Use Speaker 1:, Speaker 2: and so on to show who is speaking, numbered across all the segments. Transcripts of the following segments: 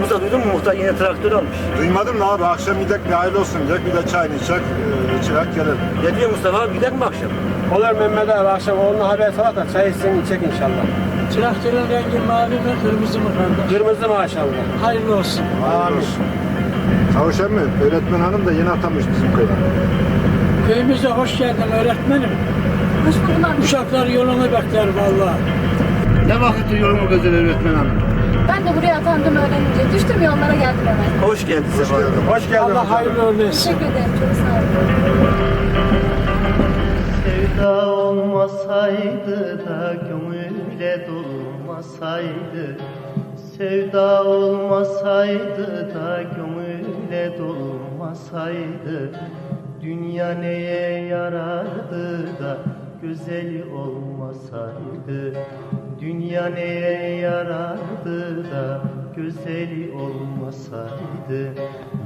Speaker 1: Musa duydun mu? Muhtar yine traktör almış.
Speaker 2: Duymadım da abi akşam gidek bir hayırlı olsun diyecek bir de çayını içecek, e, içerek gelelim.
Speaker 1: Ne diyor Mustafa abi gidelim mi akşam?
Speaker 3: Olur Mehmet abi akşam oğluna haber sal da çay içsin içecek inşallah.
Speaker 4: Traktörün rengi mavi mi kırmızı mı kardeş?
Speaker 3: Kırmızı maşallah.
Speaker 4: Hayırlı olsun.
Speaker 3: Amin.
Speaker 2: Çavuş emmi, öğretmen hanım da yeni atamış bizim köyden.
Speaker 4: Köyümüze hoş geldin öğretmenim.
Speaker 5: Hoş buldum abi.
Speaker 4: Uşaklar yolunu bekler vallahi.
Speaker 1: Ne vakittir yolumu gözler öğretmen hanım?
Speaker 5: Ben de buraya atandım öğrenince. Düştüm yollara geldim hemen.
Speaker 1: Hoş geldin Sefa Hanım.
Speaker 3: Hoş geldin.
Speaker 4: Allah hayırlı uğurlu etsin.
Speaker 5: Teşekkür ederim. Çok sağ olun.
Speaker 6: Sevda olmasaydı da gönüle dolmasaydı Sevda olmasaydı da gönüle dolmasaydı Dünya neye yarardı da güzel olmasaydı Dünya neye yarardı da güzel olmasaydı?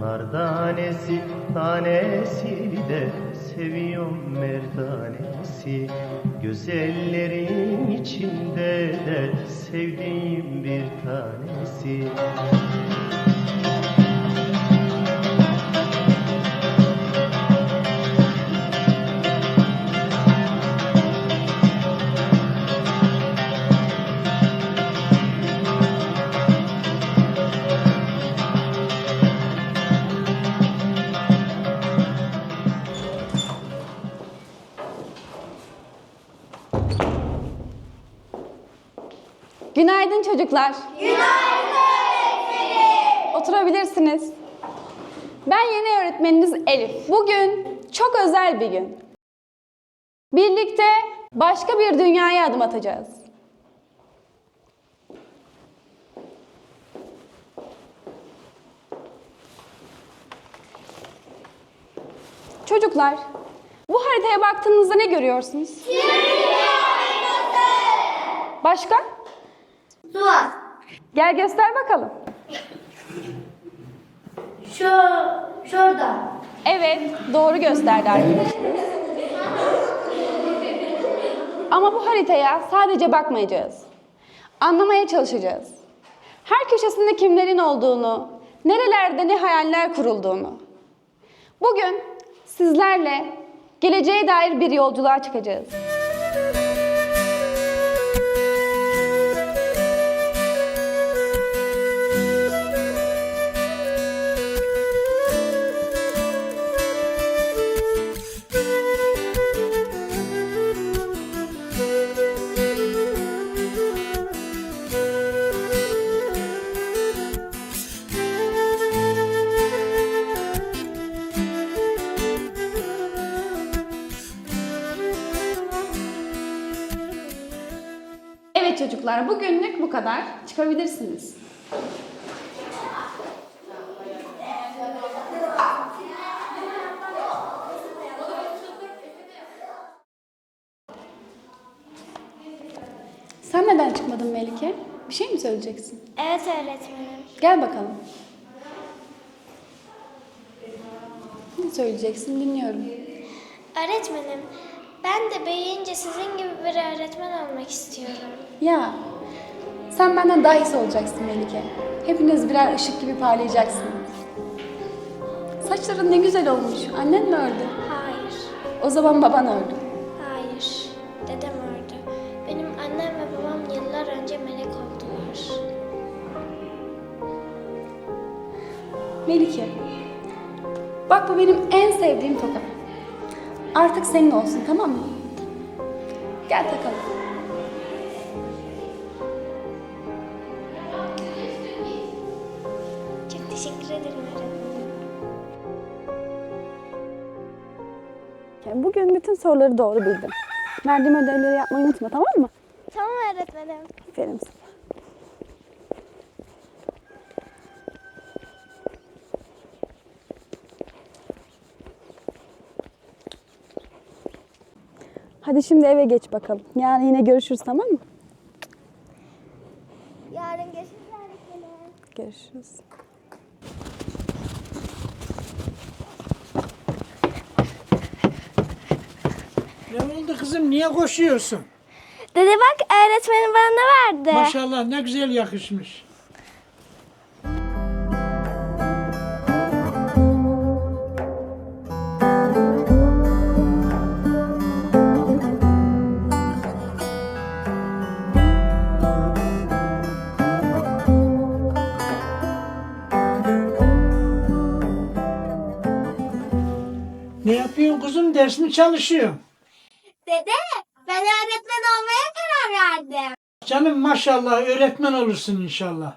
Speaker 6: Nar tanesi tanesi de seviyorum merdanesi Güzellerin içinde de sevdiğim bir tanesi
Speaker 7: Günaydın çocuklar. Günaydın Oturabilirsiniz. Ben yeni öğretmeniniz Elif. Bugün çok özel bir gün. Birlikte başka bir dünyaya adım atacağız. Çocuklar, bu haritaya baktığınızda ne görüyorsunuz? Başka?
Speaker 8: Suat.
Speaker 7: Gel göster bakalım.
Speaker 8: Şu şurada.
Speaker 7: Evet, doğru gösterdi arkadaşlar. Ama bu haritaya sadece bakmayacağız. Anlamaya çalışacağız. Her köşesinde kimlerin olduğunu, nerelerde ne hayaller kurulduğunu. Bugün sizlerle geleceğe dair bir yolculuğa çıkacağız. Evet çocuklar, bugünlük bu kadar. Çıkabilirsiniz. Sen neden çıkmadın Melike? Bir şey mi söyleyeceksin?
Speaker 8: Evet öğretmenim.
Speaker 7: Gel bakalım. Ne söyleyeceksin? Dinliyorum.
Speaker 8: Öğretmenim, ben de büyüyünce sizin gibi bir öğretmen olmak istiyorum.
Speaker 7: Ya, sen benden daha iyisi olacaksın Melike. Hepiniz birer ışık gibi parlayacaksınız. Saçların ne güzel olmuş. Annen mi ördü?
Speaker 8: Hayır,
Speaker 7: O zaman baban ördü.
Speaker 8: hayır. Dedem öldü. Benim annem ve babam yıllar önce melek oldular.
Speaker 7: Melike, bak bu benim en sevdiğim toka. Artık senin olsun tamam mı? Gel takalım.
Speaker 8: Çok teşekkür ederim öğretmenim.
Speaker 7: Bugün bütün soruları doğru bildim. Verdiğim ödevleri yapmayı unutma tamam mı?
Speaker 8: Tamam öğretmenim.
Speaker 7: Aferin sana. Hadi şimdi eve geç bakalım. Yani yine görüşürüz tamam mı?
Speaker 8: Yarın görüşürüz.
Speaker 7: Görüşürüz.
Speaker 4: Ne oldu kızım niye koşuyorsun?
Speaker 8: Dede bak öğretmenim bana verdi?
Speaker 4: Maşallah ne güzel yakışmış. Mi çalışıyorsun?
Speaker 8: Dede, ben öğretmen olmaya karar verdim.
Speaker 4: Canım maşallah öğretmen olursun inşallah.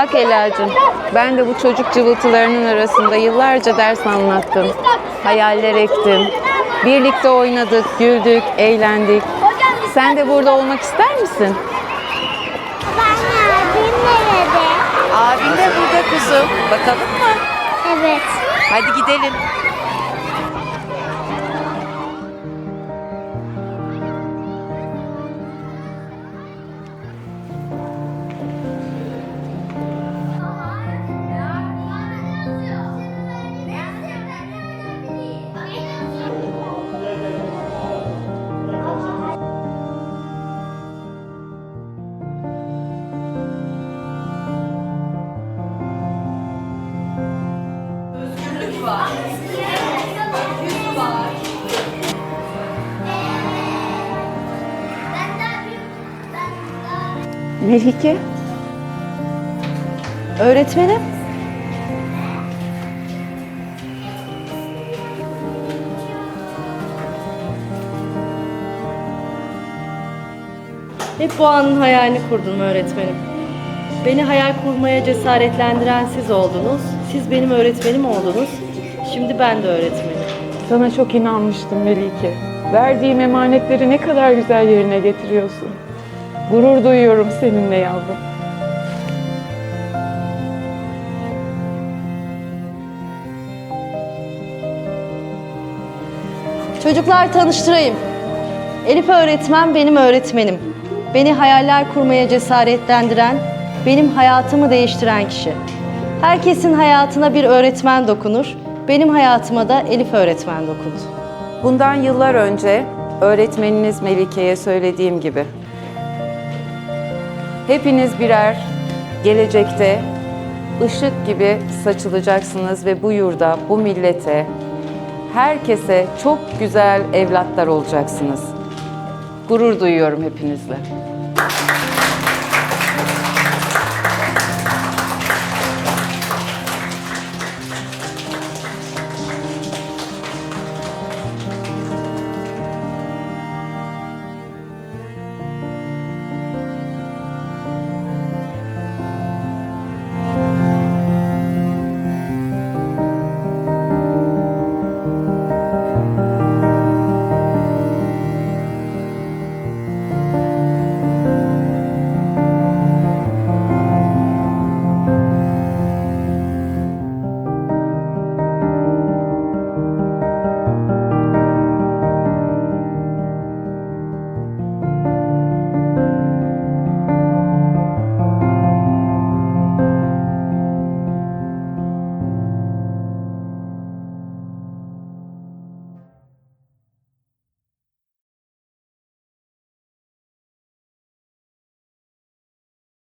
Speaker 9: Bak Ela'cığım, ben de bu çocuk cıvıltılarının arasında yıllarca ders anlattım. Hayaller ektim. Birlikte oynadık, güldük, eğlendik. Sen de burada olmak ister misin?
Speaker 8: Ben abim nerede?
Speaker 9: Abin de burada kuzum. Bakalım mı?
Speaker 8: Evet.
Speaker 9: Hadi gidelim. Melike. Öğretmenim.
Speaker 10: Hep bu anın hayalini kurdum öğretmenim. Beni hayal kurmaya cesaretlendiren siz oldunuz. Siz benim öğretmenim oldunuz. Şimdi ben de öğretmenim.
Speaker 9: Sana çok inanmıştım Melike. Verdiğim emanetleri ne kadar güzel yerine getiriyorsun. Gurur duyuyorum seninle yavrum.
Speaker 10: Çocuklar tanıştırayım. Elif öğretmen benim öğretmenim. Beni hayaller kurmaya cesaretlendiren, benim hayatımı değiştiren kişi. Herkesin hayatına bir öğretmen dokunur. Benim hayatıma da Elif öğretmen dokundu.
Speaker 9: Bundan yıllar önce öğretmeniniz Melike'ye söylediğim gibi hepiniz birer gelecekte ışık gibi saçılacaksınız ve bu yurda, bu millete, herkese çok güzel evlatlar olacaksınız. Gurur duyuyorum hepinizle.